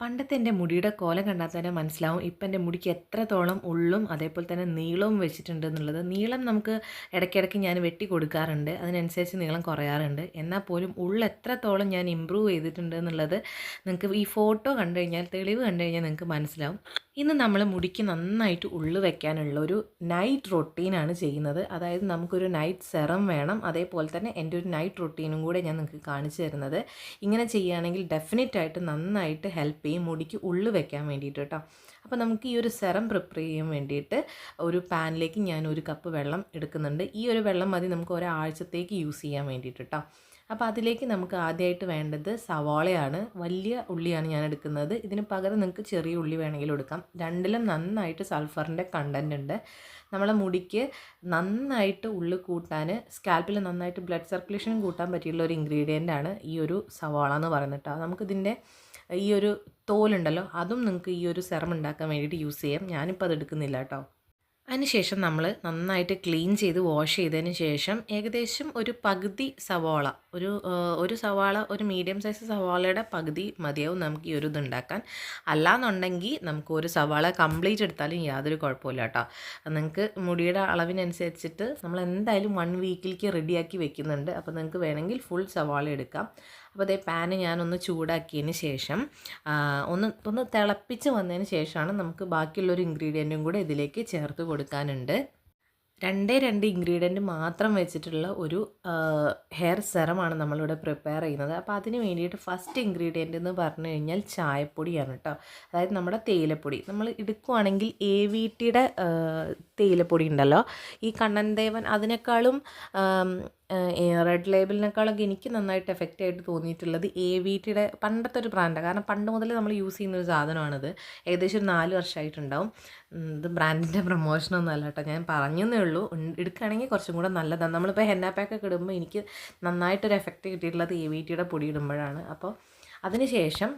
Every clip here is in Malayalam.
പണ്ടത്തെ എന്റെ മുടിയുടെ കോലം കണ്ടാൽ തന്നെ മനസ്സിലാവും ഇപ്പം എന്റെ മുടിക്ക് എത്രത്തോളം ഉള്ളും അതേപോലെ തന്നെ നീളവും വെച്ചിട്ടുണ്ട് എന്നുള്ളത്. നീളം നമുക്ക് ഇടയ്ക്കിടയ്ക്ക് ഞാൻ വെട്ടി കൊടുക്കാറുണ്ട്. അതിനനുസരിച്ച് നീളം കുറയാറുണ്ട്. എന്നാൽ പോലും ഉള്ള എത്രത്തോളം ഞാൻ ഇമ്പ്രൂവ് ചെയ്തിട്ടുണ്ട് എന്നുള്ളത് നിങ്ങൾക്ക് ഈ ഫോട്ടോ കണ്ടു കഴിഞ്ഞാൽ തെളിവ് കണ്ടു കഴിഞ്ഞാൽ നിങ്ങൾക്ക് മനസ്സിലാവും. ഇന്ന് നമ്മൾ മുടിക്ക് നന്നായിട്ട് ഉള്ളു വെക്കാനുള്ള ഒരു നൈറ്റ് റൊട്ടീനാണ് ചെയ്യുന്നത്. അതായത് നമുക്കൊരു നൈറ്റ് സെറം വേണം. അതേപോലെ തന്നെ എന്റെ ഒരു നൈറ്റ് റൊട്ടീനും കൂടെ ഞാൻ നിങ്ങൾക്ക് കാണിച്ചു തരുന്നത്. ഇങ്ങനെ ചെയ്യുകയാണെങ്കിൽ ഡെഫിനറ്റായിട്ട് നന്നായിട്ട് ഹെൽപ്പ് ചെയ്യും മുടിക്ക് ഉള്ളു വെക്കാൻ വേണ്ടിയിട്ട് കേട്ടോ അപ്പോൾ നമുക്ക് ഈ ഒരു സെറം പ്രിപ്പയർ ചെയ്യാൻ വേണ്ടിയിട്ട് ഒരു പാനിലേക്ക് ഞാൻ ഒരു കപ്പ് വെള്ളം എടുക്കുന്നുണ്ട്. ഈ ഒരു വെള്ളം മതി നമുക്ക് ഒരാഴ്ചത്തേക്ക് യൂസ് ചെയ്യാൻ വേണ്ടിയിട്ട് കേട്ടോ അപ്പോൾ അതിലേക്ക് നമുക്ക് ആദ്യമായിട്ട് വേണ്ടത് സവാളയാണ്. വലിയ ഉള്ളിയാണ് ഞാൻ എടുക്കുന്നത്. ഇതിന് പകരം നിങ്ങൾക്ക് ചെറിയ ഉള്ളി വേണമെങ്കിലും എടുക്കാം. രണ്ടിലും നന്നായിട്ട് സൾഫറിന്റെ കണ്ടന്റ് ഉണ്ട്. നമ്മളെ മുടിക്ക് നന്നായിട്ട് ഉള്ളു കൂട്ടാൻ സ്കാൽപ്പിൽ നന്നായിട്ട് ബ്ലഡ് സർക്കുലേഷൻ കൂട്ടാൻ പറ്റിയുള്ള ഒരു ഇൻഗ്രീഡിയന്റ് ആണ് ഈ ഒരു സവാള എന്ന് പറയുന്നത് കേട്ടോ നമുക്കിതിന്റെ ഈ ഒരു തോലുണ്ടല്ലോ അതും നിങ്ങൾക്ക് ഈ ഒരു സെറം ഉണ്ടാക്കാൻ വേണ്ടിയിട്ട് യൂസ് ചെയ്യാം. ഞാനിപ്പോൾ അത് എടുക്കുന്നില്ല കേട്ടോ. അതിനുശേഷം നമ്മൾ നന്നായിട്ട് ക്ലീൻ ചെയ്ത് വാഷ് ചെയ്തതിന് ശേഷം ഏകദേശം ഒരു പകുതി സവാള ഒരു ഒരു സവാള ഒരു മീഡിയം സൈസ് സവാളയുടെ പകുതി മതിയാവും നമുക്ക് ഈ ഒരു ഇതുണ്ടാക്കാൻ അല്ലാന്നുണ്ടെങ്കിൽ നമുക്ക് ഒരു സവാള കംപ്ലീറ്റ് എടുത്താലും യാതൊരു കുഴപ്പമില്ല കേട്ടോ. നിങ്ങൾക്ക് മുടിയുടെ അളവിനനുസരിച്ചിട്ട് നമ്മൾ എന്തായാലും വൺ വീക്കിലേക്ക് റെഡിയാക്കി വെക്കുന്നുണ്ട്. അപ്പോൾ നിങ്ങൾക്ക് വേണമെങ്കിൽ ഫുൾ സവാള എടുക്കാം. അപ്പോൾ അതേ പാന് ഞാനൊന്ന് ചൂടാക്കിയതിന് ശേഷം ഒന്ന് ഒന്ന് തിളപ്പിച്ച് വന്നതിന് ശേഷമാണ് നമുക്ക് ബാക്കിയുള്ളൊരു ഇൻഗ്രീഡിയന്റും കൂടെ ഇതിലേക്ക് ചേർത്ത് കൊടുക്കാനുണ്ട്. രണ്ടേ രണ്ട് ഇൻഗ്രീഡിയന്റ് മാത്രം വെച്ചിട്ടുള്ള ഒരു ഹെയർ സെറമാണ് നമ്മളിവിടെ പ്രിപ്പയർ ചെയ്യുന്നത്. അപ്പോൾ അതിന് വേണ്ടിയിട്ട് ഫസ്റ്റ് ഇൻഗ്രീഡിയന്റ് എന്ന് പറഞ്ഞു കഴിഞ്ഞാൽ ചായപ്പൊടിയാണ് കേട്ടോ. അതായത് നമ്മുടെ തേയിലപ്പൊടി. നമ്മൾ എടുക്കുവാണെങ്കിൽ എ വി ടിയുടെ തേയിലപ്പൊടി ഉണ്ടല്ലോ. ഈ കണ്ണൻ ദേവൻ അതിനേക്കാളും റെഡ് ലേബിളിനേക്കാളൊക്കെ എനിക്ക് നന്നായിട്ട് എഫക്റ്റ് ആയിട്ട് തോന്നിയിട്ടുള്ളത് എ വി ടിയുടെ പണ്ടത്തെ ഒരു ബ്രാൻഡാണ് കാരണം പണ്ട് മുതൽ നമ്മൾ യൂസ് ചെയ്യുന്ന ഒരു സാധനമാണിത്. ഏകദേശം ഒരു നാല് വർഷമായിട്ടുണ്ടാവും. ഇത് ബ്രാൻഡിന്റെ പ്രൊമോഷനൊന്നും അല്ല കേട്ടോ. ഞാൻ പറഞ്ഞതേ ഉള്ളൂ. എടുക്കുകയാണെങ്കിൽ കുറച്ചും കൂടെ നല്ലതാണ്. നമ്മളിപ്പോൾ ഹെന്ന പാക്കൊക്കെ ഇടുമ്പോൾ എനിക്ക് നന്നായിട്ടൊരു എഫക്റ്റ് കിട്ടിയിട്ടുള്ളത് എ വി ടിയുടെ പൊടി ഇടുമ്പോഴാണ്. അപ്പോൾ അതിനുശേഷം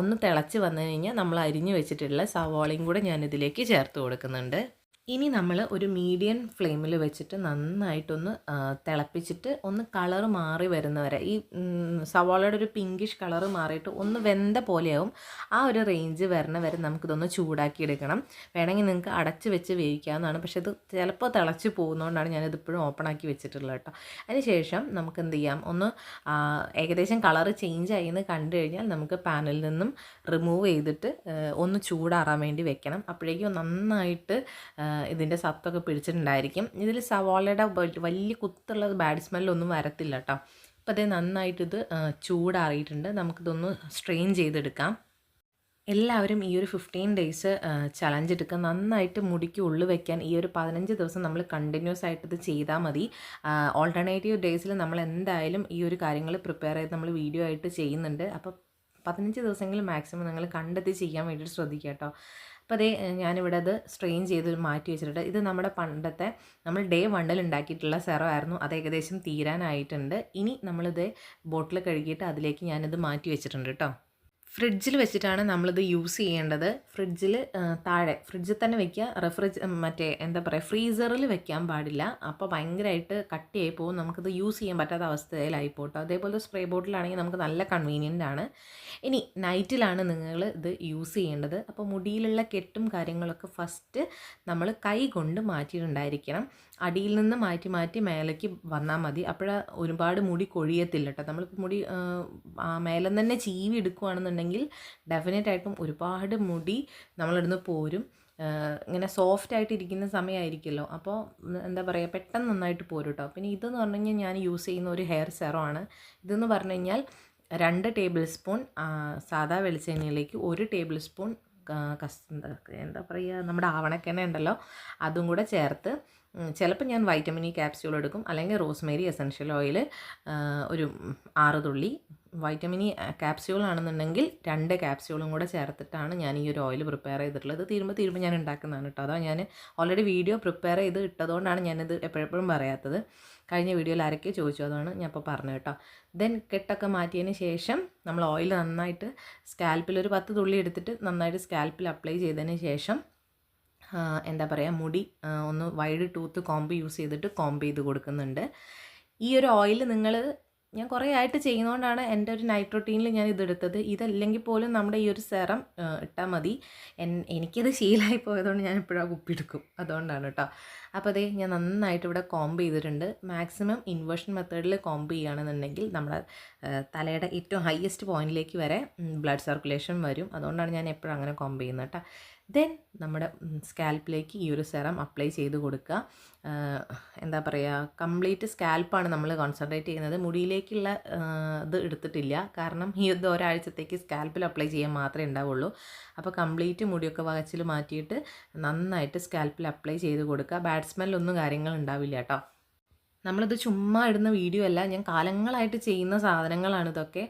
ഒന്ന് തിളച്ച് വന്നു കഴിഞ്ഞാൽ നമ്മൾ അരിഞ്ഞു വെച്ചിട്ടുള്ള സവാളയും കൂടെ ഞാനിതിലേക്ക് ചേർത്ത് കൊടുക്കുന്നുണ്ട്. ഇനി നമ്മൾ ഒരു മീഡിയം ഫ്ലെയിമിൽ വെച്ചിട്ട് നന്നായിട്ടൊന്ന് തിളപ്പിച്ചിട്ട് ഒന്ന് കളർ മാറി വരുന്നവരെ ഈ സവാളയുടെ ഒരു പിങ്കിഷ് കളർ മാറിയിട്ട് ഒന്ന് വെന്ത പോലെയാവും. ആ ഒരു റേഞ്ച് വരണ വരെ നമുക്കിതൊന്ന് ചൂടാക്കി എടുക്കണം വേണമെങ്കിൽ നിങ്ങൾക്ക് അടച്ച് വെച്ച് വേവിക്കാവുന്നതാണ്. പക്ഷേ ഇത് ചിലപ്പോൾ തിളച്ച് പോകുന്നതുകൊണ്ടാണ് ഞാനിത് ഇപ്പോഴും ഓപ്പൺ ആക്കി വെച്ചിട്ടുള്ളത് കേട്ടോ. അതിനുശേഷം നമുക്ക് എന്ത് ചെയ്യാം? ഒന്ന് ഏകദേശം കളർ ചേഞ്ച് ആയിന്ന് കണ്ടു കഴിഞ്ഞാൽ നമുക്ക് പാനിൽ നിന്നും റിമൂവ് ചെയ്തിട്ട് ഒന്ന് ചൂടാറാൻ വേണ്ടി വെക്കണം. അപ്പോഴേക്കും നന്നായിട്ട് ഇതിന്റെ സത്തൊക്കെ പിടിച്ചിട്ടുണ്ടായിരിക്കും. ഇതിൽ സവാളയുടെ വലിയ കുത്തുള്ള ബാഡ് സ്മെല്ലൊന്നും വരത്തില്ല കേട്ടോ അപ്പോൾ അതേ നന്നായിട്ടിത് ചൂടാറിയിട്ടുണ്ട്. നമുക്കിതൊന്ന് സ്ട്രെയിൻ ചെയ്തെടുക്കാം. എല്ലാവരും ഈ ഒരു ഫിഫ്റ്റീൻ ഡേയ്സ് ചലഞ്ച് എടുക്കുക. നന്നായിട്ട് മുടിക്ക് ഉള്ളു വെക്കാൻ ഈ ഒരു പതിനഞ്ച് ദിവസം നമ്മൾ കണ്ടിന്യൂസ് ആയിട്ട് ഇത് ചെയ്താൽ മതി. ഓൾട്ടർനേറ്റീവ് ഡേയ്സിൽ നമ്മൾ എന്തായാലും ഈ ഒരു കാര്യങ്ങൾ പ്രിപ്പയർ ചെയ്ത് നമ്മൾ വീഡിയോ ആയിട്ട് ചെയ്യുന്നുണ്ട്. അപ്പോൾ പതിനഞ്ച് ദിവസങ്ങളിൽ മാക്സിമം നിങ്ങൾ കണ്ടെത്തി ചെയ്യാൻ വേണ്ടിയിട്ട് ശ്രദ്ധിക്കുക കേട്ടോ അപ്പോൾ അതേ ഞാനിവിടെ അത് സ്ട്രെയിൻ ചെയ്ത് മാറ്റി വെച്ചിട്ടുണ്ട്. ഇത് നമ്മുടെ പണ്ടത്തെ നമ്മൾ ഡേ വണ്ണിൽ ഉണ്ടാക്കിയിട്ടുള്ള സെറോ ആയിരുന്നു അത് ഏകദേശം തീരാനായിട്ടുണ്ട്. ഇനി നമ്മളിത് ബോട്ടിൽ കഴുകിയിട്ട് അതിലേക്ക് ഞാനിത് മാറ്റി വെച്ചിട്ടുണ്ട് കേട്ടോ. ഫ്രിഡ്ജിൽ വെച്ചിട്ടാണ് നമ്മളിത് യൂസ് ചെയ്യേണ്ടത്. ഫ്രിഡ്ജിൽ താഴെ ഫ്രിഡ്ജിൽ തന്നെ വെക്കുക റെഫ്രിജ് മറ്റേ എന്താ പറയുക ഫ്രീസറിൽ വെക്കാൻ പാടില്ല. അപ്പോൾ ഭയങ്കരമായിട്ട് കട്ടിയായി പോകും. നമുക്കിത് യൂസ് ചെയ്യാൻ പറ്റാത്ത അവസ്ഥയിലായി പോട്ടോ. അതേപോലെ സ്പ്രേ ബോട്ടിലാണെങ്കിൽ നമുക്ക് നല്ല കൺവീനിയന്റ് ആണ്. ഇനി നൈറ്റിലാണ് നിങ്ങൾ ഇത് യൂസ് ചെയ്യേണ്ടത്. അപ്പോൾ മുടിയിലുള്ള കെട്ടും കാര്യങ്ങളൊക്കെ ഫസ്റ്റ് നമ്മൾ കൈ കൊണ്ട് മാറ്റിയിട്ടുണ്ടായിരിക്കണം. അടിയിൽ നിന്ന് മാറ്റി മാറ്റി മേലേക്ക് വന്നാൽ മതി. അപ്പോഴ ഒരുപാട് മുടി കൊഴിയത്തില്ല കേട്ടോ. നമ്മളിപ്പോൾ മുടി മേലെ തന്നെ ചീവി എടുക്കുകയാണെന്നുണ്ടെങ്കിൽ ഡെഫിനറ്റ് ആയിട്ടും ഒരുപാട് മുടി നമ്മളിടുന്ന് പോരും. ഇങ്ങനെ സോഫ്റ്റ് ആയിട്ട് ഇരിക്കുന്ന സമയമായിരിക്കുമല്ലോ അപ്പോൾ എന്താ പറയുക പെട്ടെന്ന് നന്നായിട്ട് പോരും കേട്ടോ പിന്നെ ഇതെന്ന് പറഞ്ഞു കഴിഞ്ഞാൽ ഞാൻ യൂസ് ചെയ്യുന്ന ഒരു ഹെയർ സെറോ ആണ്. ഇതെന്ന് പറഞ്ഞു കഴിഞ്ഞാൽ രണ്ട് ടേബിൾ സ്പൂൺ സാദാ വെളിച്ചെണ്ണയിലേക്ക് ഒരു ടേബിൾ സ്പൂൺ കസ് എന്താ പറയുക നമ്മുടെ ആവണക്കെണ്ണ ഉണ്ടല്ലോ അതും കൂടെ ചേർത്ത് ചിലപ്പോൾ ഞാൻ വൈറ്റമിൻ ഇ ക്യാപ്സ്യൂൾ എടുക്കും. അല്ലെങ്കിൽ റോസ്മേരി എസൻഷ്യൽ ഓയിൽ ഒരു ആറ് തുള്ളി വൈറ്റമിൻ ഇ ക്യാപ്സ്യൂൾ ആണെന്നുണ്ടെങ്കിൽ രണ്ട് ക്യാപ്സ്യൂളും കൂടെ ചേർത്തിട്ടാണ് ഞാൻ ഈ ഒരു ഓയിൽ പ്രിപ്പയർ ചെയ്തിട്ടുള്ളത്. തീരുമ്പോൾ തീരുമ്പോൾ ഞാൻ ഉണ്ടാക്കുന്നതാണ് കേട്ടോ അതാ ഞാൻ ഓൾറെഡി വീഡിയോ പ്രിപ്പയർ ചെയ്ത് ഇട്ടതുകൊണ്ടാണ് ഞാനിത് എപ്പോഴെപ്പോഴും പറയാത്തത്. കഴിഞ്ഞ വീഡിയോയിൽ ആരൊക്കെ ചോദിച്ചു അതാണ് ഞാൻ ഇപ്പോൾ പറഞ്ഞു കേട്ടോ ദെൻ കെട്ടൊക്കെ മാറ്റിയതിന് ശേഷം നമ്മൾ ഓയിൽ നന്നായിട്ട് സ്കാൽപ്പിൽ ഒരു പത്ത് തുള്ളി എടുത്തിട്ട് നന്നായിട്ട് സ്കാൽപ്പിൽ അപ്ലൈ ചെയ്തതിന് ശേഷം എന്താ പറയുക മുടി ഒന്ന് വൈഡ് ടൂത്ത് കോമ്പ് യൂസ് ചെയ്തിട്ട് കോമ്പ് ചെയ്ത് കൊടുക്കുന്നുണ്ട്. ഈ ഒരു ഓയിൽ നിങ്ങൾ ഞാൻ കുറേ ആയിട്ട് ചെയ്യുന്നതുകൊണ്ടാണ് എന്റെ ഒരു നൈറ്റ് റൊട്ടീനിൽ ഞാൻ ഇതെടുത്തത്. ഇതല്ലെങ്കിൽ പോലും നമ്മുടെ ഈ ഒരു സെറം ഇട്ടാൽ മതി. എൻ എനിക്കത് ശീലമായി പോയതുകൊണ്ട് ഞാൻ എപ്പോഴും ആ കുപ്പി എടുക്കും അതുകൊണ്ടാണ് കേട്ടോ അപ്പോൾ അതേ ഞാൻ നന്നായിട്ട് ഇവിടെ കോംബ് ചെയ്തിട്ടുണ്ട്. മാക്സിമം ഇൻവേർഷൻ മെത്തേഡിൽ കോംബ് ചെയ്യുകയാണെന്നുണ്ടെങ്കിൽ നമ്മുടെ തലയുടെ ഏറ്റവും ഹയസ്റ്റ് പോയിന്റിലേക്ക് വരെ ബ്ലഡ് സർക്കുലേഷൻ വരും. അതുകൊണ്ടാണ് ഞാൻ എപ്പോഴും അങ്ങനെ കോംബ് ചെയ്യുന്നത് കേട്ടോ ദെൻ നമ്മുടെ സ്കാൽപ്പിലേക്ക് ഈ ഒരു സെറം അപ്ലൈ ചെയ്ത് കൊടുക്കുക. എന്താ പറയുക കംപ്ലീറ്റ് സ്കാൽപ്പാണ് നമ്മൾ കോൺസെൻട്രേറ്റ് ചെയ്യുന്നത്. മുടിയിലേക്കുള്ള ഇത് എടുത്തിട്ടില്ല. കാരണം ഈ ഇത് ഒരാഴ്ചത്തേക്ക് സ്കാൽപ്പിൽ അപ്ലൈ ചെയ്യാൻ മാത്രമേ ഉണ്ടാവുള്ളൂ. അപ്പോൾ കംപ്ലീറ്റ് മുടിയൊക്കെ വകച്ചിൽ മാറ്റിയിട്ട് നന്നായിട്ട് സ്കാൽപ്പിൽ അപ്ലൈ ചെയ്ത് കൊടുക്കുക. ബാഡ് സ്മെല്ലൊന്നും കാര്യങ്ങൾ ഉണ്ടാവില്ല കേട്ടോ. നമ്മളിത് ചുമ്മാ ഇടുന്ന വീഡിയോ അല്ല ഞാൻ കാലങ്ങളായിട്ട് ചെയ്യുന്ന സാധനങ്ങളാണ് ഇതൊക്കെ.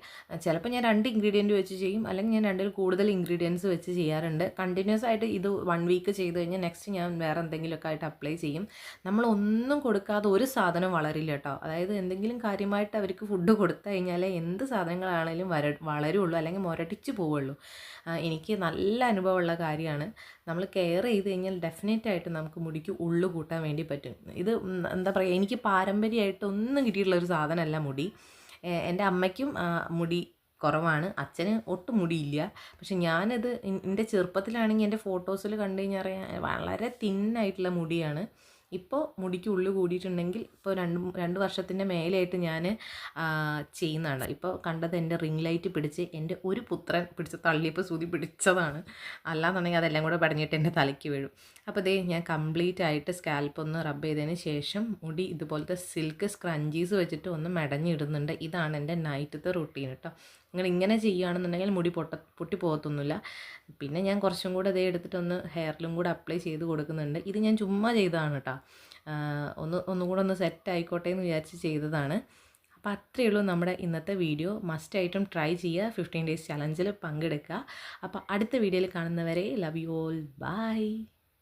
ചിലപ്പോൾ ഞാൻ രണ്ട് ഇൻഗ്രീഡിയന്റ് വെച്ച് ചെയ്യും അല്ലെങ്കിൽ ഞാൻ രണ്ടിൽ കൂടുതൽ ഇൻഗ്രീഡിയൻസ് വെച്ച് ചെയ്യാറുണ്ട്. കണ്ടിന്യൂസ് ആയിട്ട് ഇത് വൺ വീക്ക് ചെയ്ത് കഴിഞ്ഞാൽ നെക്സ്റ്റ് ഞാൻ വേറെ എന്തെങ്കിലുമൊക്കെ ആയിട്ട് അപ്ലൈ ചെയ്യും. നമ്മളൊന്നും കൊടുക്കാതെ ഒരു സാധനം വളരില്ല കേട്ടോ. അതായത് എന്തെങ്കിലും കാര്യമായിട്ട് അവർക്ക് ഫുഡ് കൊടുത്തു കഴിഞ്ഞാൽ എന്ത് സാധനങ്ങളാണെങ്കിലും വര വളരുള്ളൂ അല്ലെങ്കിൽ മുരടിച്ച് പോവുള്ളൂ. എനിക്ക് നല്ല അനുഭവമുള്ള കാര്യമാണ്. നമ്മൾ കെയർ ചെയ്ത് കഴിഞ്ഞാൽ ഡെഫിനറ്റ് ആയിട്ട് നമുക്ക് മുടിക്ക് ഉള്ളു കൂട്ടാൻ വേണ്ടി പറ്റും. ഇത് എന്താ പറയുക എനിക്ക് പാരമ്പര്യമായിട്ട് ഒന്നും കിട്ടിയിട്ടുള്ള ഒരു സാധനമല്ല മുടി. എന്റെ അമ്മയ്ക്കും മുടി കുറവാണ്. അച്ഛന് ഒട്ടും മുടിയില്ല. പക്ഷെ ഞാനത് എൻ- എന്റെ ചെറുപ്പത്തിലാണെങ്കിൽ എന്റെ ഫോട്ടോസിൽ കണ്ടു കഴിഞ്ഞാൽ വളരെ തിന്നായിട്ടുള്ള മുടിയാണ്. ഇപ്പോൾ മുടിക്ക് ഉള്ളു കൂടിയിട്ടുണ്ടെങ്കിൽ ഇപ്പോൾ രണ്ട് രണ്ട് വർഷത്തിന്റെ മേലെയായിട്ട് ഞാൻ ചെയ്യുന്നതാണ്. ഇപ്പോൾ കണ്ടത് എന്റെ റിംഗ് ലൈറ്റ് പിടിച്ച് എന്റെ ഒരു പുത്രൻ പിടിച്ച് തള്ളിയപ്പോൾ സൂതി പിടിച്ചതാണ്. അല്ലാന്നുണ്ടെങ്കിൽ അതെല്ലാം കൂടെ പടഞ്ഞിട്ട് എന്റെ തലയ്ക്ക് വീഴും. അപ്പോൾ ദേ ഞാൻ കംപ്ലീറ്റ് ആയിട്ട് സ്കാൽപ്പ് ഒന്ന് റബ്ബ് ചെയ്തതിന് ശേഷം മുടി ഇതുപോലത്തെ സിൽക്ക് സ്ക്രഞ്ചീസ് വെച്ചിട്ട് ഒന്ന് മെടഞ്ഞിടുന്നുണ്ട്. ഇതാണ് എന്റെ നൈറ്റത്തെ റുട്ടീൻ കേട്ടോ നിങ്ങൾ ഇങ്ങനെ ചെയ്യുകയാണെന്നുണ്ടെങ്കിൽ മുടി പൊട്ട പൊട്ടി പോകത്തൊന്നുമില്ല. പിന്നെ ഞാൻ കുറച്ചും കൂടെ അതേ എടുത്തിട്ടൊന്ന് ഹെയറിലും കൂടെ അപ്ലൈ ചെയ്ത് കൊടുക്കുന്നുണ്ട്. ഇത് ഞാൻ ചുമ്മാ ചെയ്തതാണ് കേട്ടോ ഒന്ന് ഒന്നുകൂടെ ഒന്ന് സെറ്റ് ആയിക്കോട്ടെ എന്ന് വിചാരിച്ച് ചെയ്തതാണ്. അപ്പോൾ അത്രയേ ഉള്ളൂ നമ്മുടെ ഇന്നത്തെ വീഡിയോ മസ്റ്റ് ആയിട്ടും ട്രൈ ചെയ്യുക. ഫിഫ്റ്റീൻ ഡേയ്സ് ചലഞ്ചിൽ പങ്കെടുക്കുക. അപ്പോൾ അടുത്ത വീഡിയോയിൽ കാണുന്നവരെ ലവ് യു ഓൾ ബൈ